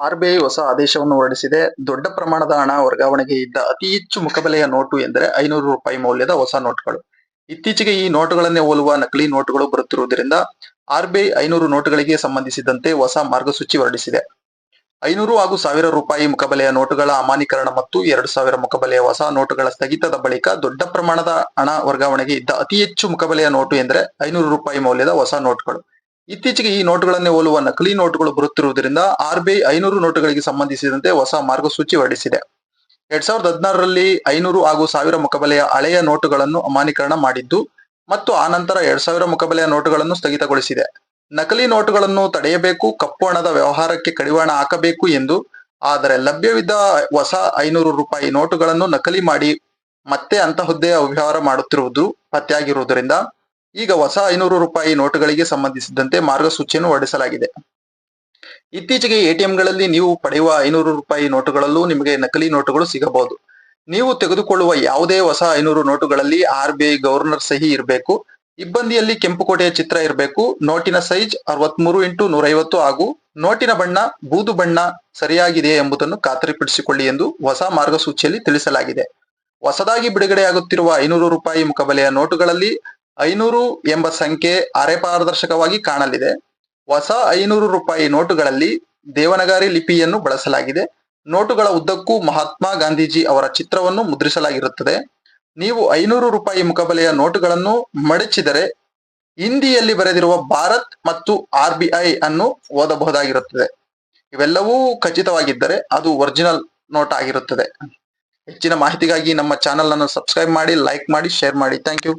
RBI ಹೊಸ ಆದೇಶವನ್ನು ಹೊರಡಿಸಿದೆ. ದೊಡ್ಡ ಪ್ರಮಾಣದ ಹಣ ವರ್ಗಾವಣೆಗೆ ಇದ್ದ ಅತಿ ಹೆಚ್ಚು ಮುಖಬೆಲೆಯ ನೋಟು ಎಂದರೆ ಐನೂರು ರೂಪಾಯಿ ಮೌಲ್ಯದ ಹೊಸ ನೋಟುಗಳು. ಇತ್ತೀಚೆಗೆ ಈ ನೋಟುಗಳನ್ನೇ ಹೋಲುವ ನಕಲಿ ನೋಟುಗಳು ಬರುತ್ತಿರುವುದರಿಂದ ಆರ್ಬಿಐ ಐನೂರು ನೋಟುಗಳಿಗೆ ಸಂಬಂಧಿಸಿದಂತೆ ಹೊಸ ಮಾರ್ಗಸೂಚಿ ಹೊರಡಿಸಿದೆ. ಐನೂರು ಹಾಗೂ ಸಾವಿರ ರೂಪಾಯಿ ಮುಖಬೆಲೆಯ ನೋಟುಗಳ ಅಮಾನೀಕರಣ ಮತ್ತು ಎರಡು ಸಾವಿರ ಮುಖಬೆಲೆಯ ಹೊಸ ನೋಟುಗಳ ಸ್ಥಗಿತದ ಬಳಿಕ ದೊಡ್ಡ ಪ್ರಮಾಣದ ಹಣ ವರ್ಗಾವಣೆಗೆ ಇದ್ದ ಅತಿ ಹೆಚ್ಚು ಮುಖಬೆಲೆಯ ನೋಟು ಎಂದರೆ ಐನೂರು ರೂಪಾಯಿ ಮೌಲ್ಯದ ಹೊಸ ನೋಟುಗಳು. ಇತ್ತೀಚೆಗೆ ಈ ನೋಟುಗಳನ್ನೇ ಹೋಲುವ ನಕಲಿ ನೋಟುಗಳು ಬರುತ್ತಿರುವುದರಿಂದ ಆರ್ಬಿಐ ಐನೂರು ನೋಟುಗಳಿಗೆ ಸಂಬಂಧಿಸಿದಂತೆ ಹೊಸ ಮಾರ್ಗಸೂಚಿ ಹೊರಡಿಸಿದೆ. ಎರಡ್ ಸಾವಿರದ ಹದಿನಾರರಲ್ಲಿ ಐನೂರು ಹಾಗೂ ಸಾವಿರ ಮುಖಬೆಲೆಯ ಹಳೆಯ ನೋಟುಗಳನ್ನು ಅಮಾನೀಕರಣ ಮಾಡಿದ್ದು ಮತ್ತು ಆ ನಂತರ ಎರಡ್ ಸಾವಿರ ಮುಖಬೆಲೆಯ ನೋಟುಗಳನ್ನು ಸ್ಥಗಿತಗೊಳಿಸಿದೆ. ನಕಲಿ ನೋಟುಗಳನ್ನು ತಡೆಯಬೇಕು, ಕಪ್ಪು ಹಣದ ವ್ಯವಹಾರಕ್ಕೆ ಕಡಿವಾಣ ಹಾಕಬೇಕು ಎಂದು, ಆದರೆ ಲಭ್ಯವಿದ್ದ ಹೊಸ ಐನೂರು ರೂಪಾಯಿ ನೋಟುಗಳನ್ನು ನಕಲಿ ಮಾಡಿ ಮತ್ತೆ ಅಂತಹುದ್ದೇ ಅವ್ಯವಹಾರ ಮಾಡುತ್ತಿರುವುದು ಪತ್ತೆಯಾಗಿರುವುದರಿಂದ ಈಗ ಹೊಸ ಐನೂರು ರೂಪಾಯಿ ನೋಟುಗಳಿಗೆ ಸಂಬಂಧಿಸಿದಂತೆ ಮಾರ್ಗಸೂಚಿಯನ್ನು ಹೊರಡಿಸಲಾಗಿದೆ. ಇತ್ತೀಚೆಗೆ ಎಟಿಎಂಗಳಲ್ಲಿ ನೀವು ಪಡೆಯುವ ಐನೂರು ರೂಪಾಯಿ ನೋಟುಗಳಲ್ಲೂ ನಿಮಗೆ ನಕಲಿ ನೋಟುಗಳು ಸಿಗಬಹುದು. ನೀವು ತೆಗೆದುಕೊಳ್ಳುವ ಯಾವುದೇ ಹೊಸ ಐನೂರು ನೋಟುಗಳಲ್ಲಿ ಆರ್ ಬಿ ಐ ಗವರ್ನರ್ ಸಹಿ ಇರಬೇಕು, ಇಬ್ಬಂದಿಯಲ್ಲಿ ಕೆಂಪು ಕೋಟೆಯ ಚಿತ್ರ ಇರಬೇಕು, ನೋಟಿನ ಸೈಜ್ ಅರವತ್ಮೂರು ಇಂಟು ನೂರೈವತ್ತು ಹಾಗೂ ನೋಟಿನ ಬಣ್ಣ ಬೂದು ಬಣ್ಣ ಸರಿಯಾಗಿದೆ ಎಂಬುದನ್ನು ಖಾತರಿಪಡಿಸಿಕೊಳ್ಳಿ ಎಂದು ಹೊಸ ಮಾರ್ಗಸೂಚಿಯಲ್ಲಿ ತಿಳಿಸಲಾಗಿದೆ. ಹೊಸದಾಗಿ ಬಿಡುಗಡೆಯಾಗುತ್ತಿರುವ ಐನೂರು ರೂಪಾಯಿ ಮುಖಬೆಲೆಯ ನೋಟುಗಳಲ್ಲಿ ಐನೂರು ಎಂಬ ಸಂಖ್ಯೆ ಅರೆ ಪಾರದರ್ಶಕವಾಗಿ ಕಾಣಲಿದೆ. ಹೊಸ ಐನೂರು ರೂಪಾಯಿ ನೋಟುಗಳಲ್ಲಿ ದೇವನಗಾರಿ ಲಿಪಿಯನ್ನು ಬಳಸಲಾಗಿದೆ. ನೋಟುಗಳ ಉದ್ದಕ್ಕೂ ಮಹಾತ್ಮ ಗಾಂಧೀಜಿ ಅವರ ಚಿತ್ರವನ್ನು ಮುದ್ರಿಸಲಾಗಿರುತ್ತದೆ. ನೀವು ಐನೂರು ರೂಪಾಯಿ ಮುಖಬೆಲೆಯ ನೋಟುಗಳನ್ನು ಮಡಚಿದರೆ ಹಿಂದಿಯಲ್ಲಿ ಬರೆದಿರುವ ಭಾರತ್ ಮತ್ತು ಆರ್ ಬಿ ಐ ಅನ್ನು ಓದಬಹುದಾಗಿರುತ್ತದೆ. ಇವೆಲ್ಲವೂ ಖಚಿತವಾಗಿದ್ದರೆ ಅದು ಒರಿಜಿನಲ್ ನೋಟ್ ಆಗಿರುತ್ತದೆ. ಹೆಚ್ಚಿನ ಮಾಹಿತಿಗಾಗಿ ನಮ್ಮ ಚಾನೆಲ್ ಅನ್ನು ಸಬ್ಸ್ಕ್ರೈಬ್ ಮಾಡಿ, ಲೈಕ್ ಮಾಡಿ, ಶೇರ್ ಮಾಡಿ. Thank you.